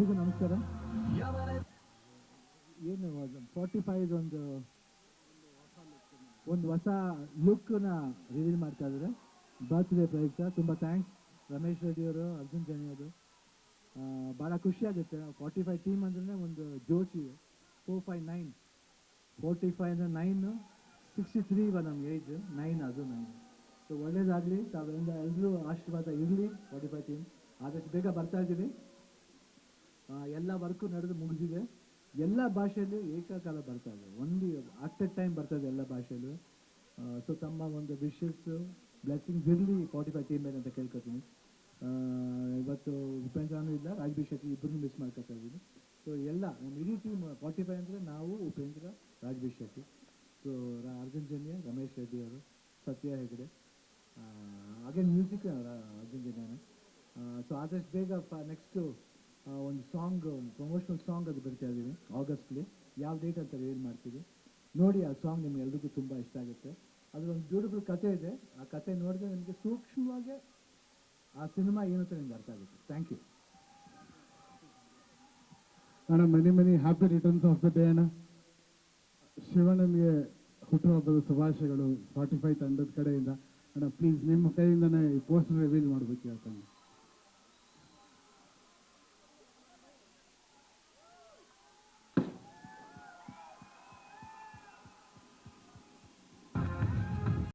ನಮಸ್ಕಾರ. ಏನು forty five ಒಂದು ಒಂದು ಹೊಸ ಲುಕ್ನ ರಿವೀಲ್ ಮಾಡ್ತಾ ಇದ್ದಾರೆ. ಬರ್ತ್ಡೇ ಪ್ರಯುಕ್ತ ತುಂಬ ಥ್ಯಾಂಕ್ಸ್ ರಮೇಶ್ ರೆಡ್ಡಿ ಅವರು, ಅರ್ಜುನ್ ಜನಿ ಅವರು. ಭಾಳ ಖುಷಿ ಆಗುತ್ತೆ. ಫಾರ್ಟಿ ಫೈವ್ ಟೀಮ್ ಅಂದ್ರೆ ಒಂದು Joshi four five nine forty five ಅಂದರೆ ನೈನು ಸಿಕ್ಸ್ಟಿ ತ್ರೀ ಇವಾಗ ನಮ್ಗೆ ಏಜ್ ನೈನ್ ಅದು ನೈನ್ ಸೊ ಒಳ್ಳೇದಾಗಲಿ. ತಾವೆಲ್ಲ ಎಲ್ಲರೂ ಆಶೀರ್ವಾದ ಇರಲಿ ಫಾರ್ಟಿ ಫೈವ್ ಟೀಮ್ ಆದಷ್ಟು ಬೇಗ ಬರ್ತಾ ಇದ್ದೀವಿ. ಎಲ್ಲ ವರ್ಕು ನಡೆದು ಮುಗಿದಿದೆ. ಎಲ್ಲ ಭಾಷೆಯಲ್ಲಿ ಏಕಕಾಲ ಬರ್ತಾ ಇದೆ. ಒಂದು ಅಟ್ ಎ ಟೈಮ್ ಬರ್ತಾ ಇದೆ ಎಲ್ಲ ಭಾಷೆಯಲ್ಲೂ. ಸೊ ತಮ್ಮ ಒಂದು ವಿಶಸ್ ಬ್ಲೆಸ್ಸಿಂಗ್ಸ್ ಇರಲಿ ಫಾರ್ಟಿ ಫೈವ್ ಟೀಮ್ ಅಂತ ಕೇಳ್ಕೊತೀನಿ. ಇವತ್ತು ಉಪೇಂದ್ರನೂ ಇಲ್ಲ ರಾಜಬೀರ್ ಶೆಟ್ಟಿ ಇಬ್ಬರನ್ನೂ ಮಿಸ್ ಮಾಡ್ಕೊತಾ ಇದ್ದೀನಿ. ಸೊ ಎಲ್ಲ, ನಮ್ಮ ಇಡೀ ಟೀಮ್ ಫಾರ್ಟಿ ಫೈವ್ ಅಂದರೆ ನಾವು, ಉಪೇಂದ್ರ ರಾಜ್ಬಿ ಶೆಟ್ಟಿ ಸೊ ಅರ್ಜುನ್ ಜನ್ಯ, ರಮೇಶ್ ರೆಡ್ಡಿ ಅವರು, ಸತ್ಯ ಹೆಗಡೆ. ಹಾಗೆ ಮ್ಯೂಸಿಕ್ ಅರ್ಜುನ್ ಜನ್ಯನ. ಸೊ ಆದಷ್ಟು ಬೇಗ ನೆಕ್ಸ್ಟು ಒಂದು ಸಾಂಗ್ ಒಂದು ಪ್ರಮೋಷನಲ್ ಸಾಂಗ್ ಅದು ಬರ್ತಾ ಇದ್ದೀವಿ ಆಗಸ್ಟ್ಲಿ ಯಾವ ಡೇಟ್ ಅಂತ ರಿವೀಲ್ ಮಾಡ್ತೀವಿ? ನೋಡಿ, ಆ ಸಾಂಗ್ ನಿಮ್ಗೆ ಎಲ್ರಿಗೂ ತುಂಬ ಇಷ್ಟ ಆಗುತ್ತೆ. ಅದರೊಂದು ಬ್ಯೂಟಿಫುಲ್ ಕತೆ ಇದೆ. ಆ ಕತೆ ನೋಡಿದ್ರೆ ನಿಮಗೆ ಸೂಕ್ಷ್ಮವಾಗಿ ಆ ಸಿನಿಮಾ ಏನು ಅಂತ ನಿಮ್ಗೆ ಅರ್ಥ ಆಗುತ್ತೆ. ಥ್ಯಾಂಕ್ ಯು ಅಣ್ಣ, many many happy returns of the day ಅಣ್ಣ. ಶಿವಣ್ಣನಿಗೆ ಹುಟ್ಟುಹಬ್ಬದ ಶುಭಾಶಯಗಳು ಸ್ಪಾಟಿಫೈ ತಂಡದ ಕಡೆಯಿಂದ. ಅಣ್ಣ ಪ್ಲೀಸ್ ನಿಮ್ಮ ಕೈಯಿಂದನೇ ಈ ಪೋಸ್ಟರ್ ರಿವೀಲ್ ಮಾಡಬೇಕು ಹೇಳ್ತಾನೆ